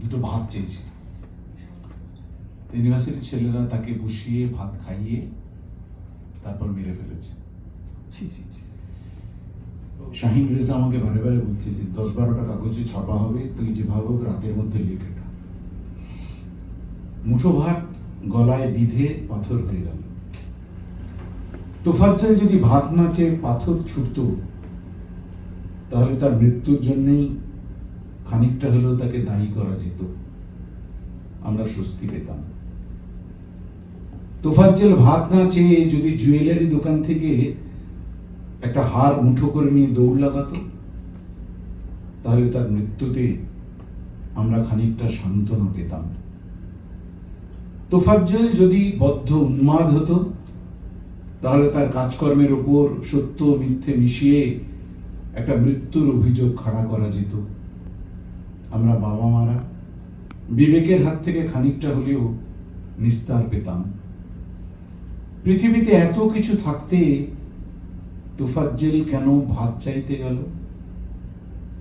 দুটো ভাত চেয়েছে ইউনিভার্সিটির ছেলেরা তাকে বসিয়ে ভাত খাইয়ে তারপর মেরে ফেলেছে। শাহিন রেজা আমাকে বারে বারে বলছে যে দশ বারোটা কাগজে ছাপা হবে তুই যেভাবে হোক রাতের মধ্যে লেখ মুঠো ভাত গলায় বিধে পাথর হয়ে গেল। তোফাজ্জল যদি ভাত না চেয়ে পাথর ছুটত তাহলে তার মৃত্যুর জন্যই খানিকটা হলেও তাকে দায়ী করা যেত। আমরা স্বস্তি পেতাম। তোফাজ্জল ভাত না চেয়ে যদি জুয়েলারি দোকান থেকে একটা হার মুঠো করে নিয়ে দৌড় লাগাতো, তাহলে তার মৃত্যুতে আমরা খানিকটা সান্ত্বনা পেতাম। তোফাজ্জল যদি বদ্ধ উন্মাদ হতো, তাহলে তার কাজকর্মের ওপর সত্য মিথ্যে মিশিয়ে একটা মৃত্যুর অভিযোগ খাড়া করা যেত। আমরা বাবা মারা বিবেকের হাত থেকে খানিকটা হলেও নিস্তার পেতাম। পৃথিবীতে এত কিছু থাকতে তুফাজ্জেল কেন ভাত চাইতে গেল?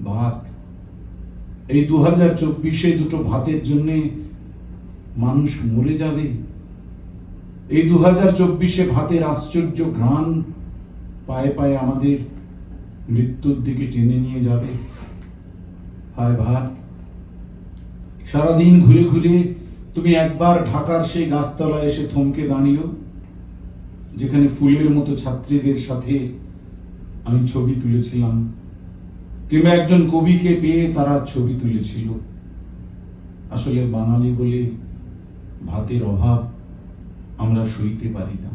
ভাত। এই দু হাজার চব্বিশে দুটো ভাতের জন্যে মানুষ মরে যাবে। এই দু হাজার চব্বিশে ভাতের আশ্চর্য ঘ্রাণ পায়ে পায়ে আমাদের মৃত্যুর দিকে টেনে নিয়ে যাবে। হায় ভাত। সারাদিন ঘুরে ঘুরে তুমি একবার ঢাকার সেই গাছতলায় এসে থমকে দাঁড়িয়েও, যেখানে ফুলের মতো ছাত্রীদের সাথে আমি ছবি তুলেছিলাম, কিংবা একজন কবিকে পেয়ে তারা ছবি তুলেছিল। আসলে বাঙালি বলে ভাতের অভাব আমরা সইতে পারি না.